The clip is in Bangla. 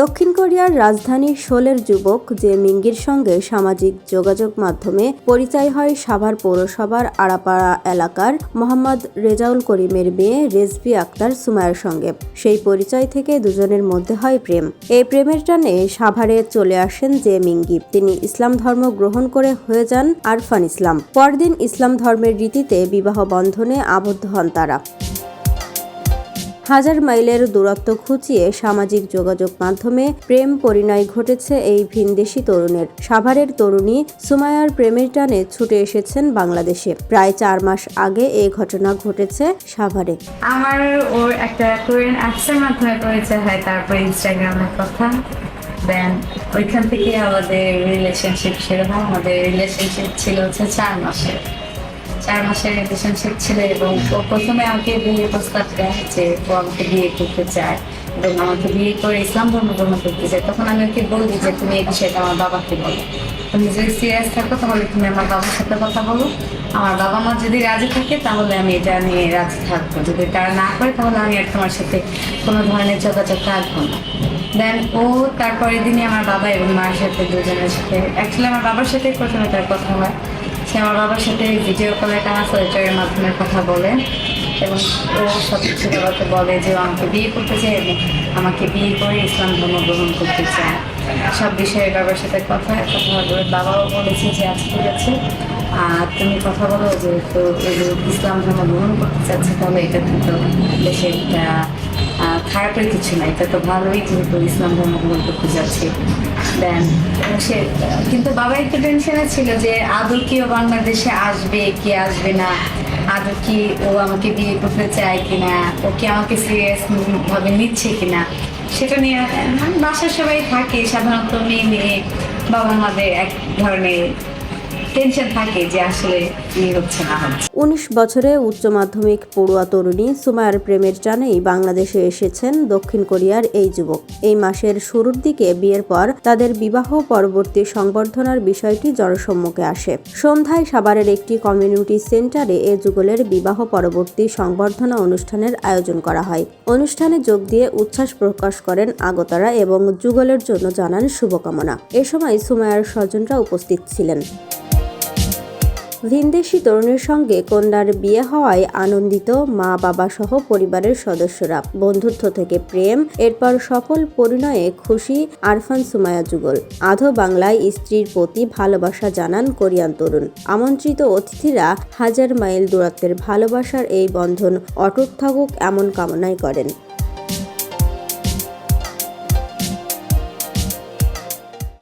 দক্ষিণ কোরিয়ার রাজধানী সোলের যুবক যে মিঙ্গির সঙ্গে সামাজিক যোগাযোগ মাধ্যমে পরিচয় হয় সাভার পৌরসভার আড়াপাড়া এলাকার মোহাম্মদ রেজাউল করিমের মেয়ে রেজবি আক্তার সুমায়ের সঙ্গে। সেই পরিচয় থেকে দুজনের মধ্যে হয় প্রেম। এই প্রেমের টানে সাভারে চলে আসেন যে মিঙ্গি। তিনি ইসলাম ধর্ম গ্রহণ করে হয়ে যান আরফান ইসলাম। পরদিন ইসলাম ধর্মের রীতিতে বিবাহ বন্ধনে আবদ্ধ হন তারা। হাজার মাইলের দূরত্ব খুঁচিয়ে সামাজিক যোগাযোগ মাধ্যমে প্রেম পরিণয় ঘটেছে এই ভিনদেশি তরুণের। সাভারের তরুণী সুমায়ার প্রেমের টানে ছুটে এসেছেন বাংলাদেশে। প্রায় চার মাস আগে এই ঘটনা ঘটেছে সাভারে। আমার ওর একটা কোরিয়ান মাধ্যমে পরিচয় হয়, তারপর ইনস্টাগ্রামের কথা। দেন ওইখান থেকে আমাদের রিলেশনশিপ হয় আমাদের রিলেশনশিপ ছিল হচ্ছে চার মাসের। চার মাসের রিলেশনশিপ ছিল এবং ও প্রথমে আমাকে বিয়ে প্রস্তাব দেয় যে ও আমাকে বিয়ে করতে চায় এবং আমাকে বিয়ে করে ইসলাম ধর্ম গ্রহণ করতে চায়। তখন আমি ওকে বলি যে তুমি এই বিষয়টা আমার বাবাকে বলো। তুমি যদি সিরিয়াস থাকো তাহলে তুমি আমার বাবার সাথে কথা বলো। আমার বাবা মা যদি রাজি থাকে তাহলে আমি এটা নিয়ে রাজি থাকব। যদি তারা না করে তাহলে আমি আর তোমার সাথে কোনো ধরনের যোগাযোগ রাখব না। দেন ও তারপরের দিনই আমার বাবা এবং মায়ের সাথে দুজনের সাথে অ্যাকচুয়ালি আমার বাবার সাথে প্রথমে তার কথা হয়। সে আমার বাবার সাথে ভিডিও কলে ট্রান্সলেটারের মাধ্যমে কথা বলে এবং ও সব কিছু বাবাকে বলে যে আমাকে বিয়ে করতে এবং আমাকে বিয়ে করে ইসলাম ধর্ম গ্রহণ করতে চায়। সব বিষয়ে বাবার সাথে কথা কথা বলে বাবাও বলেছে যে আজ ঠিক আছে, আর তুমি কথা বলো যে তো ইসলাম ধর্ম গ্রহণ করতে চাচ্ছে, তাহলে এটা কিন্তু দেশে একটা খারাপের কিছু নাই। তো ভালোই যেহেতু ইসলাম ধর্ম গ্রহণ করতে যাচ্ছে দেন সে, কিন্তু বাবা একটু টেনশনে ছিল যে আদৌ কি বাংলাদেশে আসবে, কি আসবে না? আদৌ কি ও আমাকে বিয়ে করতে চায় কিনা? ও কি আমাকে সিরিয়াস ভাবে নিচ্ছে কিনা? সেটা নিয়ে মানে বাসার সবাই থাকে, সাধারণত মেয়ে মেয়ে বাবা মাদের এক ধরনের টেনশন থাকে যে আসলে কি হচ্ছে না উনিশ বছরে উচ্চ মাধ্যমিক পড়ুয়া তরুণী সুমায়ার প্রেমের টানেই বাংলাদেশে এসেছেন দক্ষিণ কোরিয়ার এই যুবক। এই মাসের শুরুর দিকে বিয়ের পর তাদের বিবাহ পরবর্তী সংবর্ধনার বিষয়টি জনসম্মুখে আসে। সন্ধ্যায় সাভারের একটি কমিউনিটি সেন্টারে এ যুগলের বিবাহ পরবর্তী সংবর্ধনা অনুষ্ঠানের আয়োজন করা হয়। অনুষ্ঠানে যোগ দিয়ে উচ্ছ্বাস প্রকাশ করেন আগতারা এবং যুগলের জন্য জানান শুভকামনা। এ সময় সুমায়ার স্বজনরা উপস্থিত ছিলেন। ভিনদেশি তরুণের সঙ্গে কন্যার বিয়ে হওয়ায় আনন্দিত মা, বাবা সহ পরিবারের সদস্যরা। বন্ধুত্ব থেকে প্রেম, এরপর সফল পরিণয়ে খুশি আরফান সুমায়া যুগল। আধো বাংলায় স্ত্রীর প্রতি ভালোবাসা জানান কোরিয়ান তরুণ। আমন্ত্রিত অতিথিরা হাজার মাইল দূরত্বের ভালোবাসার এই বন্ধন অটুট থাকুক এমন কামনাই করেন।